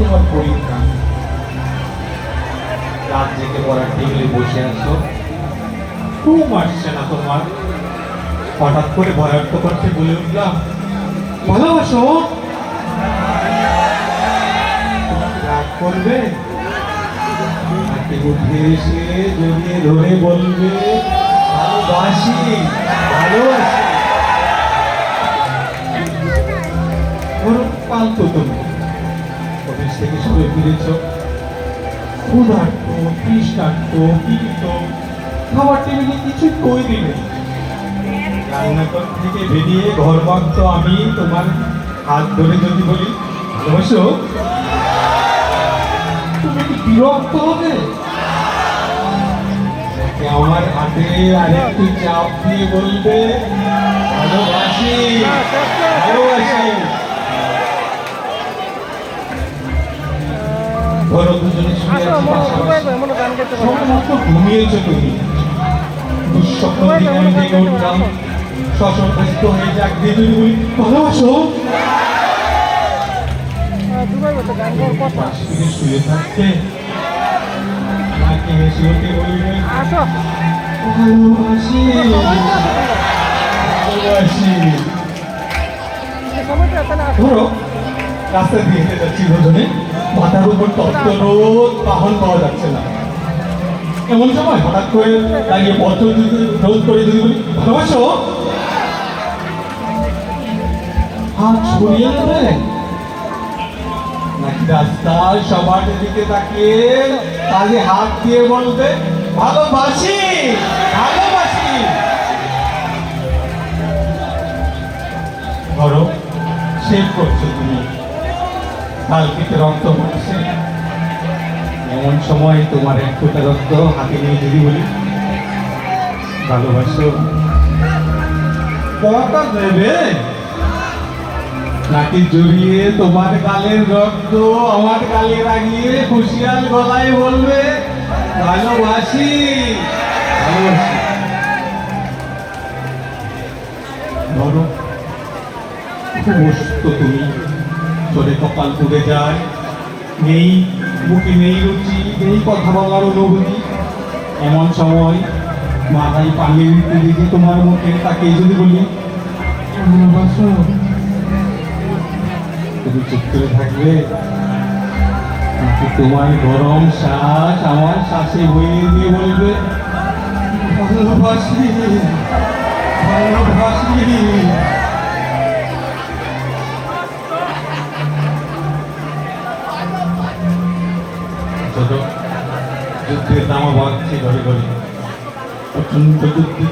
তোমার পরীক্ষা। রাত জেগে পড়ার টেবিলে বসে আছো। ঘুম আসছে না তোমার। হঠাৎ করে ভয়ার্থ করতে বলে উঠলাম, ভালোবাসো? রাগ করবে? এসে ধরে বলবে, ভালোবাসি ভালোবাসি। পালতো তুমি। থেকে সরে ফিরেছ খাবার টেবিলে কিছু তৈরি নেই রান্নাঘর থেকে বেরিয়ে ঘর বাঁধত আমি তোমার হাত ধরে যদি বলি ভালোবাসো তুমি কি বিরক্ত হবে আমার হাতে আরেকটু চাপ দিয়ে বলবে ভালোবাসি ভালোবাসি ঘুমিয়েছো তুমি দুঃস্বপ্ন থেকে আমি জেগে উঠলাম সশস্ত্র হয়ে যাক তুমি বলি ভালোবাসো শুয়ে থাকতে ধরো রাস্তা দিয়ে হেঁটে যাচ্ছি দুজনে মাথার উপর তত্ত্ব রোদ বাহন পাওয়া যাচ্ছে না। এমন সময় হঠাৎ করে দাঁড়িয়ে যদি রোদ করে যদি বলি ভালোবাসো হাত ছড়িয়ে দেবে নাকি সবার দিকে তাকিয়ে কাজে হাত দিয়ে বলবে, ভালোবাসি ভালোবাসি। ধরো সেভ করছ তুমি। কালকে রক্ত পড়ছে। এমন সময় তোমার এক ফোঁটা রক্ত হাতে নিয়ে যদি বলি ভালোবাসো। কটা দেবে নাকি জড়িয়ে তোমার গালের রক্ত আমার গালে লাগিয়ে খুশিয়াল গলায় বলবে ভালোবাসি ভালোবাসি। ধরো তুমি। চলে কপাল পুড়ে যায়। নেই মুখে নেই রুচি, নেই কথা বলার অনুভূতি। এমন সময় মাথায় পানি দিকে তোমার মুখে, তাকে যদি বলি তুমি চুপ করে থাকবে তোমার গরম শ্বাস আমার শ্বাসে বইয়ে দিয়ে বলবে, ভালোবাসি ভালোবাসি। যুদ্ধের বাড়ছে ঘরে ঘরে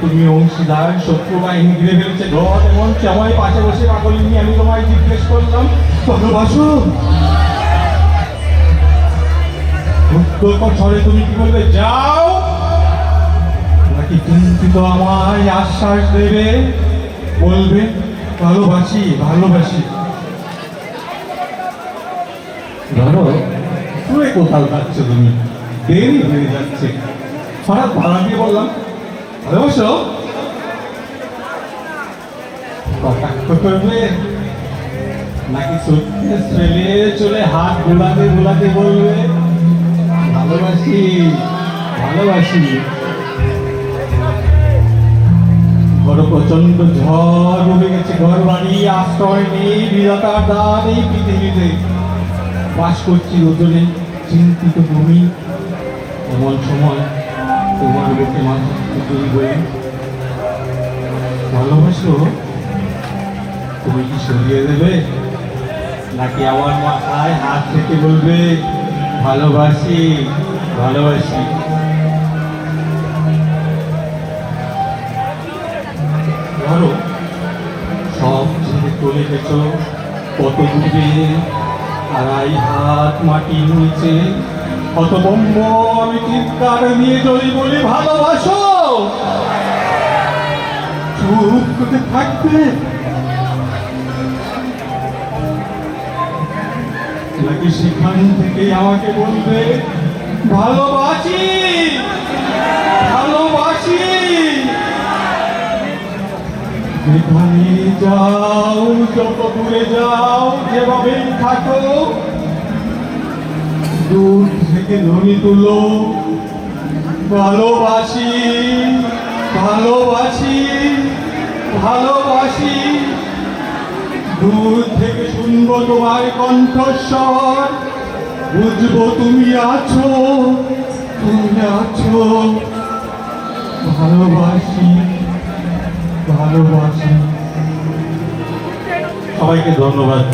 তুমি অংশীদার, শত্রু বাহিনী ঘিরে ফেলছে। ঘর এমন সময় পাশে বসে পাগলি নিয়ে আমি তোমায় জিজ্ঞেস করলাম ভালোবাসো তুমি কি বলবে? যাও। নাকি চিন্তিত আমায় আশ্বাস দেবে? বলবে, ভালোবাসি ভালোবাসি। ধরো তুই কোথাও যাচ্ছ তুমি? দেরি হয়ে যাচ্ছে। হঠাৎ ভাড়া দিয়ে বললাম। ভালোবাসো কটাক্ষ করবে নাকি ফেলে চলে হাত গোলাতে গোলাতে বলবে, ভালোবাসি ভালোবাসি। বড় প্রচণ্ড ঝড় ডুবে গেছে ঘর বাড়ি আশ্রয় নেই বিরতার দ্বার এই পৃথিবীতে। বাস করছি ওজনে চিন্তিত ভূমি। এমন সময় তোমার বুকে মাথা তুমি বলি ভালোবাসো তুমি কি সরিয়ে দেবে নাকি আমার মাথায় হাত থেকে বলবে ভালোবাসি ভালোবাসি। ধরো, সব ছেড়ে চলে গেছ কত দূরে আড়াই হাত মাটির নিচে। কত বম্ব আমি চিৎকার নিয়ে চলি বলি ভালোবাসো। চুপ করে থাকবে নাকি সেখান থেকে আমাকে বলবে, ভালোবাসি। যেখানে যাও যত দূরে যাও যেভাবেই থাকো। দূর থেকে ধ্বনি তুলো। ভালোবাসি ভালোবাসি ভালোবাসি। দূর থেকে শুনব তোমার কণ্ঠস্বর। বুঝব তুমি আছো তুমি আছো। ভালোবাসি। ভালোবাসি সবাইকে ধন্যবাদ।